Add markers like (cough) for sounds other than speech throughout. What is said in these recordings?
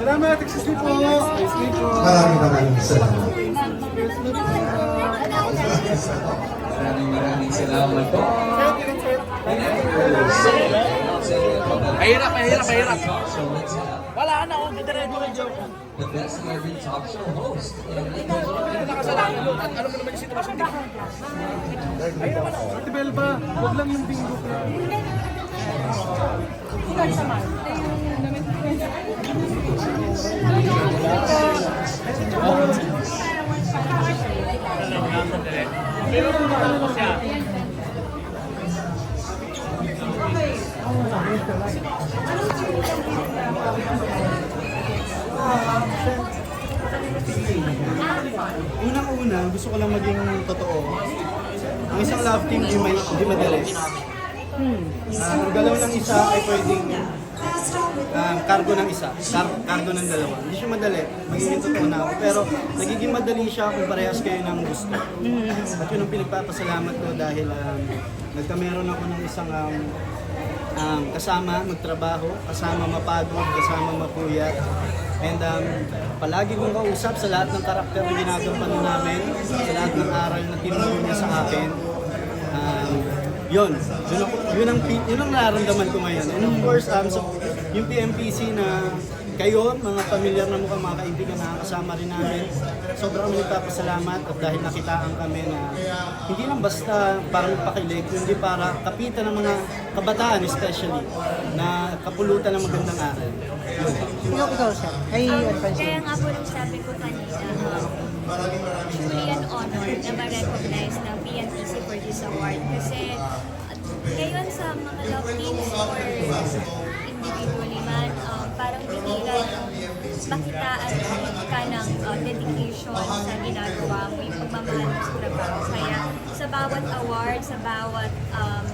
Salamat, excuse po. Maraming maraming salamat. Maraming maraming salamat po. Mahirap, mahirap, mahirap. So let's have Wala na, oh, diretso rin joke. the best Marvin Talk Show host. Nakasalanan. At ano mo naman yung sitwasyon dito? Ate Belba, huwag lang ng bingo. Unang-una, gusto ko lang maging totoo. Ang isang love team di, may, di madali. Ah, ang galaw ng isa ay pwedeng um, cargo ng isa, car- cargo ng dalawa. Hindi siya madali, magiging totoo na ako. Pero nagiging madali siya kung parehas kayo ng gusto. At yun ang pinagpapasalamat ko dahil um, nagkameron ako ng isang um, um, kasama magtrabaho, kasama mapagod, kasama mapuyat. And um, palagi kong kausap sa lahat ng karakter na ginagawa namin, sa lahat ng aral na tinuro niya sa akin. Yun, yun, ako, yun, ang, pi- yun ang nararamdaman ko ngayon. And of course, um, so, yung PMPC na kayo, mga pamilyar na mukha, mga kaibigan na kasama rin namin, sobrang kami nagpapasalamat at dahil nakitaan kami na hindi lang basta para magpakilig, kundi para kapitan ng mga kabataan especially na kapulutan ng magandang aral. Yun. Ikaw, sir. Ay, Kaya Alfonso. nga po nung sabi ko kanina, truly an honor na ma-recognize ng PNPC for this award. Kasi at ngayon sa mga love teams or individually man, um, parang binilan makitaan ka ng uh, dedication sa ginagawa mo, yung pagmamahal mo sa trabaho. Kaya sa bawat award, sa bawat um,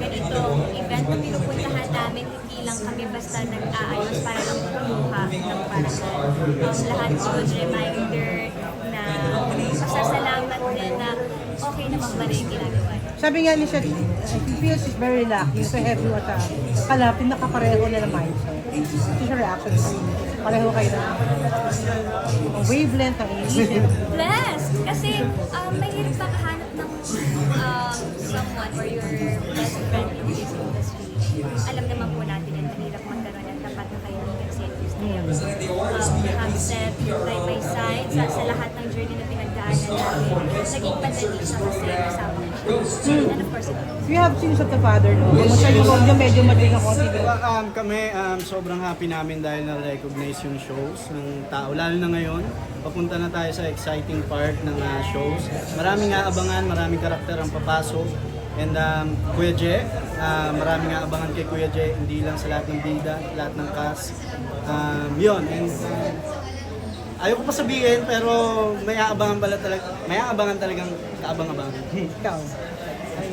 ganitong event na pinupuntahan namin, hindi lang kami basta nag-aayos para lang kumuha ng parahan. Um, lahat good reminder pasasalamat din na okay naman pala yung ginagawa. Sabi nga ni siya, he feels is very lucky to have you at a kalapin na kapareho na mindset. Ito siya reaction sa Pareho kayo na ang wavelength, ang inisip. Blessed! Kasi um, mahirap makahanap ng um, someone or your best friend in this industry. Alam naman po natin na mahirap magkaroon ng tapat na kaibigan industry. Um, set by my side sa, sa lahat ng journey na pinagdaanan namin. Naging madali siya kasi kasama ko siya. And of course, ito. You have scenes of the father, no? Kumusta yung role niya, medyo madaling ako sige. Well, um, kami, um, sobrang happy namin dahil na-recognize yung shows ng tao. Lalo na ngayon, papunta na tayo sa exciting part ng uh, shows. Maraming aabangan, maraming karakter ang papasok. And um, Kuya Je, uh, maraming aabangan kay Kuya Je, hindi lang sa lahat ng bida, lahat ng cast. Um, yun, and um, ayoko pa sabihin, pero may aabangan pala talaga, may aabangan talagang kaabang-abangan. (laughs) Ikaw.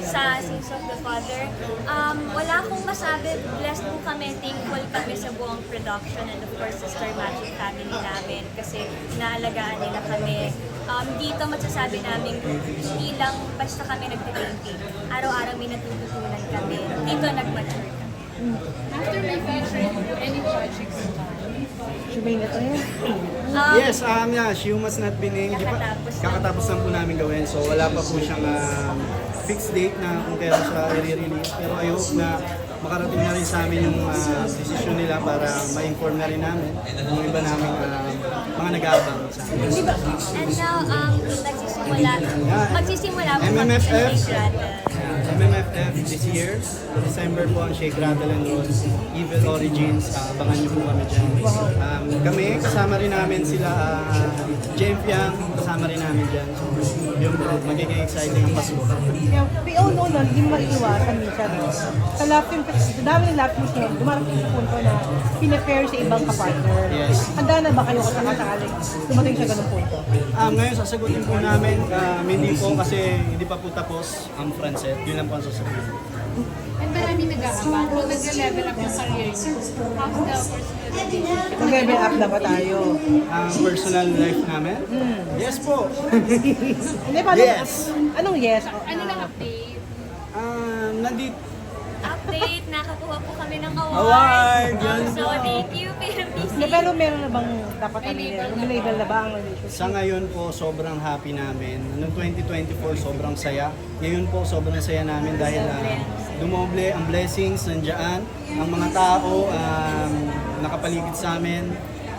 sa Sins of the Father. Um, wala akong masabi. Blessed po kami. Thankful kami sa buong production and of course sa Star Magic family namin kasi naalagaan nila kami. Um, dito masasabi namin hindi lang basta kami nagtitinting. Araw-araw may natututunan kami. Dito nag-mature kami. After my feature, any projects Shumay na to yan. Um, Yes, um, yeah, She Must Not Be Named. Kakatapos lang. kakatapos lang po namin gawin. So wala pa po siyang um, fixed date na kung kailan siya i-release. Pero I hope na makarating na rin sa amin yung uh, decision nila para ma-inform na rin namin yung iba namin uh, mga nag-aabang sa amin. And now, um, nagsisimula, magsisimula po sa MMFF. This year, December po ang Shake Rattle and Roll, Evil Origins, uh, abangan niyo po kami dyan. Um, kami, kasama rin namin sila, uh, Jem Fiang, kasama rin namin dyan. So, yun po, magiging exciting ang Pasko. All know na hindi maiiwasan minsan. No? Sa sa dami ng teams ngayon, dumarating sa punto na pina-pair sa ibang kapartner. Yes. Handa na ba kayo kung sakasakaling dumating sa ganung punto? Um, ngayon, sasagutin po namin, um, hindi po kasi hindi pa po tapos ang front set. Yun lang po ang sasagutin. And maraming nag-aaban. Kung nag-level up yung career niyo, how's the personal relationship? Mag-level up na ba tayo? Ang personal life namin? Yes po. (laughs) Hindi, paano? Yes. Anong yes? Ano lang update? Um, nandito, update, nakakuha po kami ng award. Award! So, thank you, PMPC. Hindi, pero meron na bang dapat ano yun? May label na ba ang relationship? Sa ngayon po, sobrang happy namin. Noong 2024, sobrang saya. Ngayon po, sobrang saya namin dahil ah, dumoble ang blessings nandiyan. Ang mga tao um, nakapaligid sa amin.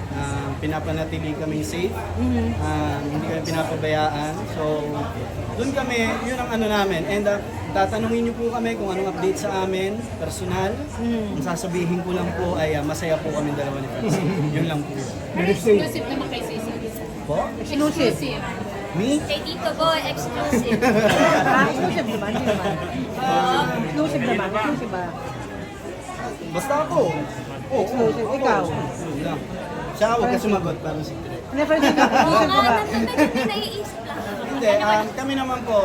ah, pinapanatili kaming safe. Ah, hindi kami pinapabayaan. So, doon kami, yun ang ano namin. And ah, tatanungin niyo po kami kung anong update sa amin, personal. Ang sasabihin ko lang po ay ah, masaya po kami dalawa ni Francis. yun lang po. Pero exclusive naman kay Sisi. Po? Exclusive. Me? Kay Tito Boy, exclusive. (laughs) Ah, exclusive naman, hindi naman. Exclusive naman, exclusive ba? Basta ako. Oo, Exclusive. Ikaw? Yun lang. Siya, huwag ka sumagot para secret. Hindi, Francis, ikaw, Oo exclusive ka nga, ba? medyo naiisip lang. Hindi, um, kami naman po,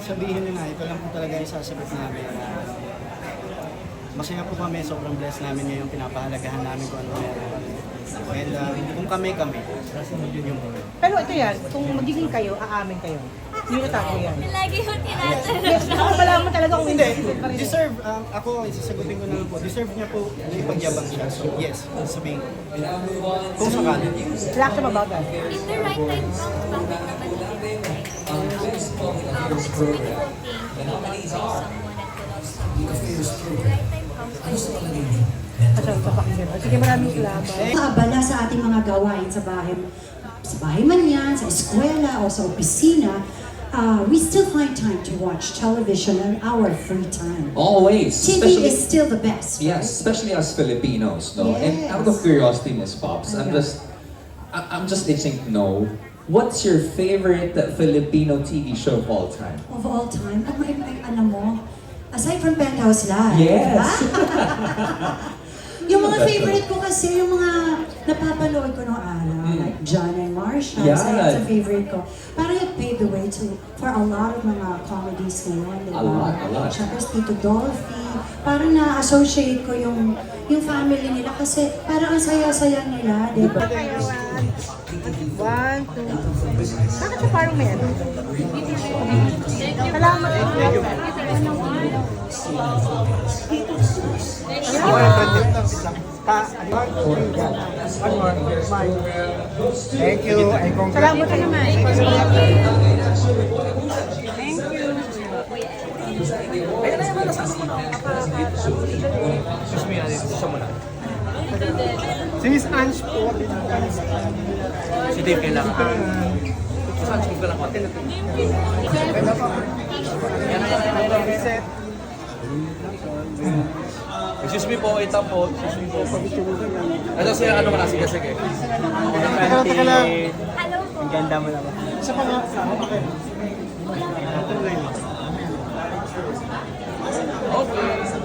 sabihin nyo na, ito lang po talaga yung sasagot namin. Uh, masaya po kami, sobrang blessed namin ngayon, pinapahalagahan namin kung ano meron. And um, kung kami, kami. Yun yung Pero ito yan, kung magiging kayo, aamin kayo. Hindi na tayo yan. Lagi yung tinatanong. Yes, ako pala mo talaga kung Hindi, deserve, um, ako, isasagutin ko na lang po, deserve niya po na ipagyabang siya. So yes, sabihin ko. Kung sakali. Reaction about that. If the right time comes, bakit naman hindi the right time? And to love someone. The right time comes, I think. Asal sa pakinggan. Sige, maraming salamat. Abala sa ating mga gawain sa bahay, sa bahay man yan, sa eskwela o sa opisina, uh, we still find time to watch television in our free time. Always. TV is still the best. Yes, especially as Filipinos, no. And out of Yes. curiosity, Miss Pops, I'm Yeah. just, I- I'm just itching to know, what's your favorite uh, Filipino TV show of all time? Of all time, at may, may ano mo, aside from Penthouse Live, Yes. diba? (laughs) yung mga favorite ko kasi, yung mga napapanood ko noong araw, like John and Marsha, Yeah. so a favorite ko. Parang it paved the way to, for a lot of mga comedies ngayon, di ba? A lot, a lot. Siyempre, si Tito Dolphy, parang na-associate ko yung yung family nila kasi parang ang saya-saya nila, di ba? One, two. Bakit siya parang may ano? Salamat. Thank you. I Salamat Excuse me, ano siya muna. Si Miss Ange po. Si Dave kailangan. Miss Ange, huwag ka lang konti. Yan, yan, yan, Excuse me po, ita po. Excuse me po. Ito siya, ano muna, sige, sige. Teka lang. Hello po. Ang ganda mo naman. Isa pa nga. Okay. Okay.